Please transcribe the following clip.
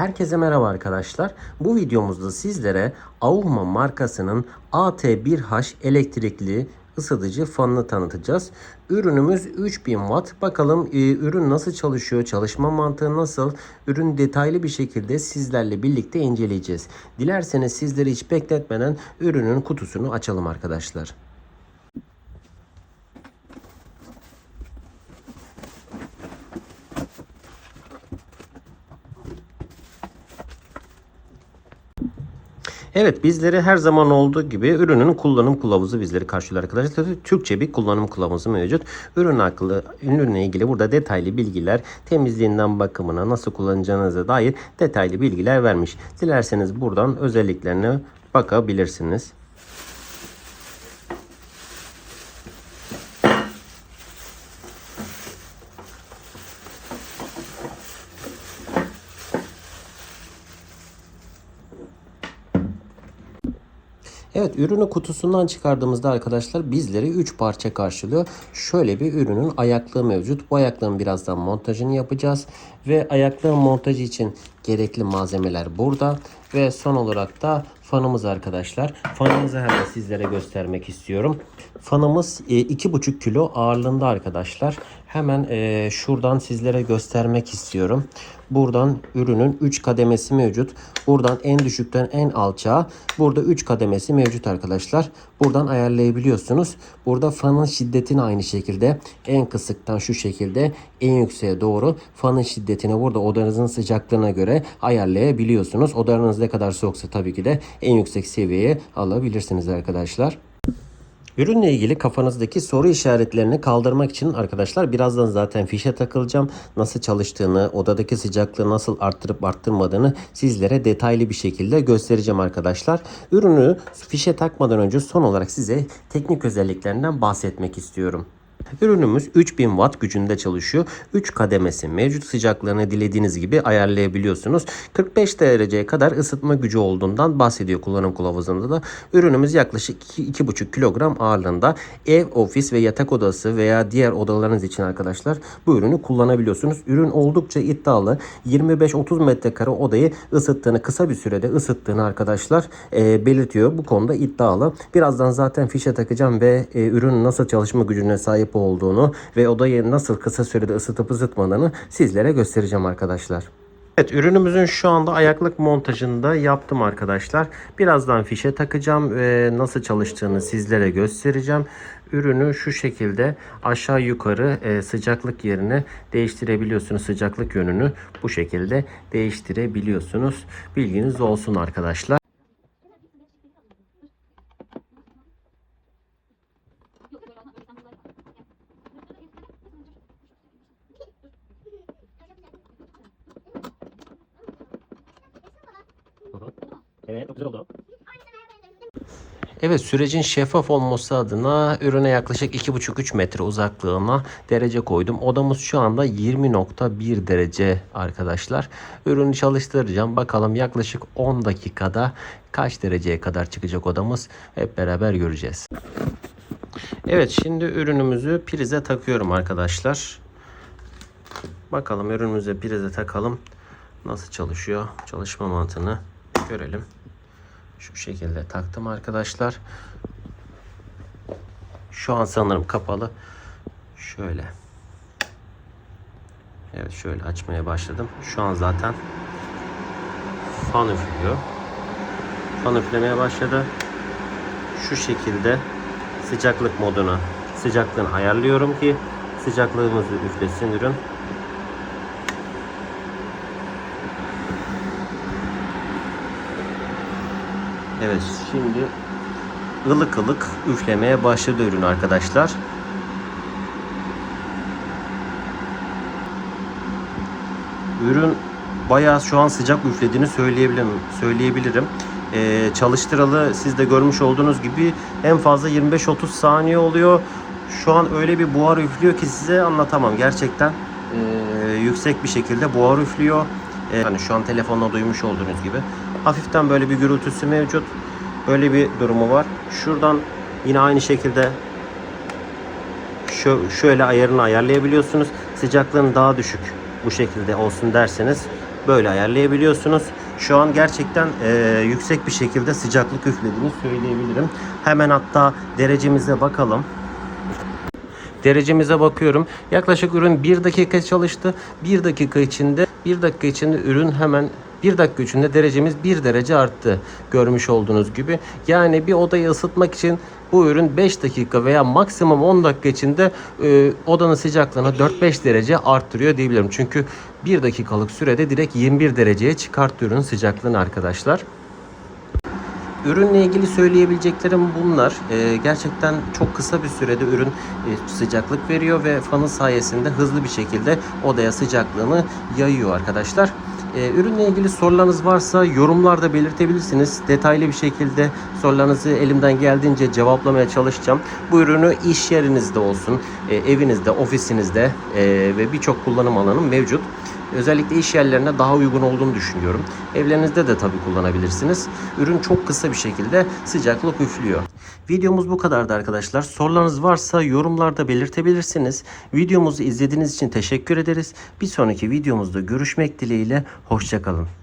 Herkese merhaba arkadaşlar. Bu videomuzda sizlere Auma markasının AT1H elektrikli ısıtıcı fanını tanıtacağız. Ürünümüz 3000 watt. Bakalım e, ürün nasıl çalışıyor, çalışma mantığı nasıl? Ürün detaylı bir şekilde sizlerle birlikte inceleyeceğiz. Dilerseniz sizleri hiç bekletmeden ürünün kutusunu açalım arkadaşlar. Evet bizleri her zaman olduğu gibi ürünün kullanım kılavuzu bizleri karşılıyor arkadaşlar. Türkçe bir kullanım kılavuzu mevcut. Ürün akıllı, ürünle ilgili burada detaylı bilgiler, temizliğinden bakımına nasıl kullanacağınıza dair detaylı bilgiler vermiş. Dilerseniz buradan özelliklerine bakabilirsiniz. Evet ürünü kutusundan çıkardığımızda arkadaşlar bizleri 3 parça karşılıyor. Şöyle bir ürünün ayaklığı mevcut. Bu ayaklığın birazdan montajını yapacağız. Ve ayaklığın montajı için gerekli malzemeler burada. Ve son olarak da fanımız arkadaşlar. Fanımızı hemen sizlere göstermek istiyorum. Fanımız e, 2,5 kilo ağırlığında arkadaşlar. Hemen e, şuradan sizlere göstermek istiyorum. Buradan ürünün 3 kademesi mevcut. Buradan en düşükten en alçağa burada 3 kademesi mevcut arkadaşlar. Buradan ayarlayabiliyorsunuz. Burada fanın şiddetini aynı şekilde en kısıktan şu şekilde en yükseğe doğru fanın şiddetini burada odanızın sıcaklığına göre ayarlayabiliyorsunuz. Odanız ne kadar soğuksa tabii ki de en yüksek seviyeye alabilirsiniz arkadaşlar. Ürünle ilgili kafanızdaki soru işaretlerini kaldırmak için arkadaşlar birazdan zaten fişe takılacağım. Nasıl çalıştığını, odadaki sıcaklığı nasıl arttırıp arttırmadığını sizlere detaylı bir şekilde göstereceğim arkadaşlar. Ürünü fişe takmadan önce son olarak size teknik özelliklerinden bahsetmek istiyorum. Ürünümüz 3000 watt gücünde çalışıyor. 3 kademesi mevcut sıcaklığını dilediğiniz gibi ayarlayabiliyorsunuz. 45 dereceye kadar ısıtma gücü olduğundan bahsediyor kullanım kılavuzunda da. Ürünümüz yaklaşık 2,5 kilogram ağırlığında. Ev, ofis ve yatak odası veya diğer odalarınız için arkadaşlar bu ürünü kullanabiliyorsunuz. Ürün oldukça iddialı. 25-30 metrekare odayı ısıttığını, kısa bir sürede ısıttığını arkadaşlar e, belirtiyor. Bu konuda iddialı. Birazdan zaten fişe takacağım ve e, ürünün nasıl çalışma gücüne sahip olduğunu ve odayı nasıl kısa sürede ısıtıp ısıtmadığını sizlere göstereceğim arkadaşlar. Evet ürünümüzün şu anda ayaklık montajını da yaptım arkadaşlar. Birazdan fişe takacağım ve nasıl çalıştığını sizlere göstereceğim. Ürünü şu şekilde aşağı yukarı e, sıcaklık yerine değiştirebiliyorsunuz. Sıcaklık yönünü bu şekilde değiştirebiliyorsunuz. Bilginiz olsun arkadaşlar. Evet, çok güzel oldu. Evet sürecin şeffaf olması adına ürüne yaklaşık 2,5-3 metre uzaklığına derece koydum. Odamız şu anda 20.1 derece arkadaşlar. Ürünü çalıştıracağım. Bakalım yaklaşık 10 dakikada kaç dereceye kadar çıkacak odamız hep beraber göreceğiz. Evet şimdi ürünümüzü prize takıyorum arkadaşlar. Bakalım ürünümüzü prize takalım. Nasıl çalışıyor? Çalışma mantığını görelim. Şu şekilde taktım arkadaşlar. Şu an sanırım kapalı. Şöyle. Evet şöyle açmaya başladım. Şu an zaten fan üflüyor. Fan üflemeye başladı. Şu şekilde sıcaklık moduna sıcaklığını ayarlıyorum ki sıcaklığımızı üflesin ürün. Evet şimdi ılık ılık üflemeye başladı ürün arkadaşlar. Ürün bayağı şu an sıcak üflediğini söyleyebilirim. söyleyebilirim. Ee, çalıştıralı siz de görmüş olduğunuz gibi en fazla 25-30 saniye oluyor. Şu an öyle bir buhar üflüyor ki size anlatamam. Gerçekten e, yüksek bir şekilde buhar üflüyor. E, hani şu an telefonla duymuş olduğunuz gibi. Hafiften böyle bir gürültüsü mevcut. Böyle bir durumu var. Şuradan yine aynı şekilde şu, şöyle ayarını ayarlayabiliyorsunuz. Sıcaklığın daha düşük bu şekilde olsun derseniz böyle ayarlayabiliyorsunuz. Şu an gerçekten e, yüksek bir şekilde sıcaklık üflediğini söyleyebilirim. Hemen hatta derecemize bakalım. Derecemize bakıyorum. Yaklaşık ürün 1 dakika çalıştı. 1 dakika içinde 1 dakika içinde ürün hemen 1 dakika içinde derecemiz 1 derece arttı. Görmüş olduğunuz gibi. Yani bir odayı ısıtmak için bu ürün 5 dakika veya maksimum 10 dakika içinde e, odanın sıcaklığını 4-5 derece arttırıyor diyebilirim. Çünkü 1 dakikalık sürede direkt 21 dereceye çıkarttı ürün sıcaklığını arkadaşlar. Ürünle ilgili söyleyebileceklerim bunlar. Ee, gerçekten çok kısa bir sürede ürün e, sıcaklık veriyor ve fanın sayesinde hızlı bir şekilde odaya sıcaklığını yayıyor arkadaşlar. Ee, ürünle ilgili sorularınız varsa yorumlarda belirtebilirsiniz. Detaylı bir şekilde sorularınızı elimden geldiğince cevaplamaya çalışacağım. Bu ürünü iş yerinizde olsun, e, evinizde, ofisinizde e, ve birçok kullanım alanı mevcut. Özellikle iş yerlerine daha uygun olduğunu düşünüyorum. Evlerinizde de tabii kullanabilirsiniz. Ürün çok kısa bir şekilde sıcaklık üflüyor. Videomuz bu kadardı arkadaşlar. Sorularınız varsa yorumlarda belirtebilirsiniz. Videomuzu izlediğiniz için teşekkür ederiz. Bir sonraki videomuzda görüşmek dileğiyle. Hoşçakalın.